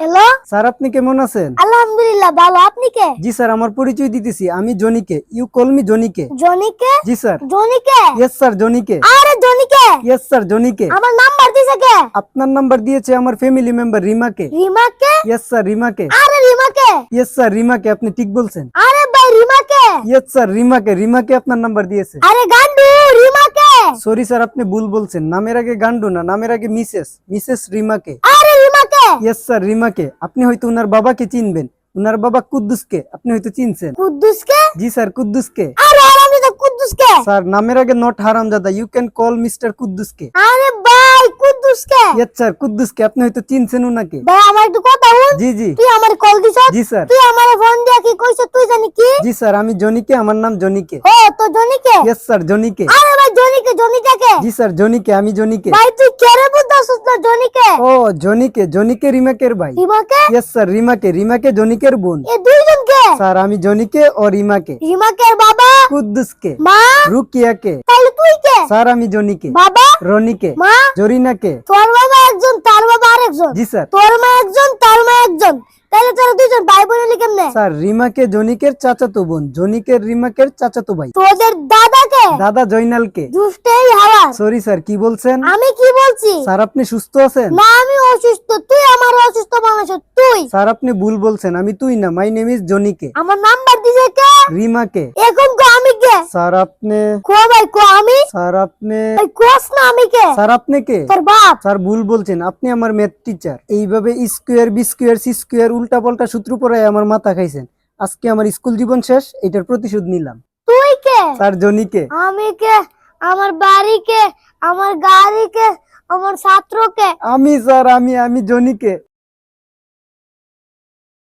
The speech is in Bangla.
হ্যালো স্যার আপনি কেমন আছেন আলহামদুলিল্লাহ ভালো আপনি কে জি স্যার আমার পরিচয় দিতেছি আমি জনিকে ইউ কল মি জনিকে জনিকে জি স্যার জনিকে ইয়েস স্যার জনিকে আরে জনিকে ইয়েস স্যার জনিকে আমার নাম্বার দিছে কে আপনার নাম্বার দিয়েছে আমার ফ্যামিলি মেম্বার রিমাকে রিমাকে ইয়েস স্যার রিমাকে আরে রিমাকে ইয়েস স্যার রিমাকে আপনি ঠিক বলছেন আরে ভাই রিমাকে ইয়েস স্যার রিমাকে রিমাকে আপনার নাম্বার দিয়েছে আরে গান্ডু রিমাকে সরি স্যার আপনি ভুল বলছেন নামের আগে গান্ডু না নামের আগে মিসেস মিসেস রিমাকে আরে রিমাকে ইয়েস স্যার রিমাকে আপনি হয়তো উনার বাবাকে চিনবেন উনার বাবা কুদ্দুসকে আপনি হয়তো চিনছেন কুদ্দুসকে জি স্যার কুদ্দুসকে আরে আরামে তো কুদ্দুসকে স্যার নামের আগে নট হারামজাদা ইউ ক্যান কল মিস্টার কুদ্দুসকে আরে ভাই কুদ্দুসকে ইয়েস স্যার কুদ্দুসকে আপনি হয়তো চিনছেন উনাকে ভাই আমার একটু কথা বল জি জি তুই আমার কল দিছ জি স্যার তুই আমার ফোন দিয়া কি কইছ তুই জানি কি জি স্যার আমি জনিকে আমার নাম জনিকে ও তো জনিকে ইয়েস স্যার জনিকে আরে ভাই জনিকে জনিকাকে জি স্যার জনিকে আমি জনিকে ভাই তুই কেরে বুঝতাছিস না জনিকে। ও জনিকে জনিকে রিমাকের ভাই। রিমাকে? ইয়েস স্যার রিমাকে রিমাকে জনিকের বোন। এ দুইজনকে? স্যার আমি জনিকে ও রিমাকে। রিমাকের বাবা? কুদ্দুসকে। মা? রুকিয়াকে। তাহলে তুই কে স্যার আমি জনিকে। বাবা? রনিকে। মা? জরিনাকে। তোর বাবা একজন তার বাবা আরেকজন। জি স্যার তোর মা একজন তার মা একজন। তাহলে তোরা দুইজন ভাই বোন হলি কেমনে? স্যার রিমাকে জনিকের চাচাতো বোন জনিকের রিমাকের চাচাতো ভাই। তোদের দাদাকে? দাদা জয়নালকে। দুষ্টেই হাওয়া সরি স্যার কি বলছেন? আমি কি বলছি। স্যার আপনি সুস্থ আছেন? না আমি অসুস্থ। তুই আমার অসুস্থ তুই। স্যার আপনি ভুল বলছেন আমি তুই না। মাই নেম ইজ জনিকে আমার নাম্বার দিছে কে? রিমাকে এখন কো আমি কে? স্যার আপনি কো ভাই কো আমি? স্যার আপনি ভাই কোস না আমি কে? স্যার আপনি কে? তোর বাপ। স্যার ভুল বলছেন। আপনি আমার ম্যাথ টিচার এইভাবে square B square C square উল্টা পাল্টা সূত্র পড়ায় আমার মাথা খাইছেন। আজকে আমার স্কুল জীবন শেষ এটার প্রতিশোধ নিলাম। তুই কে? স্যার জনিকে আমি কে? আমার বাড়ি কে আমার গাড়িকে আমার ছাত্র কে আমি স্যার আমি আমি জনিকে।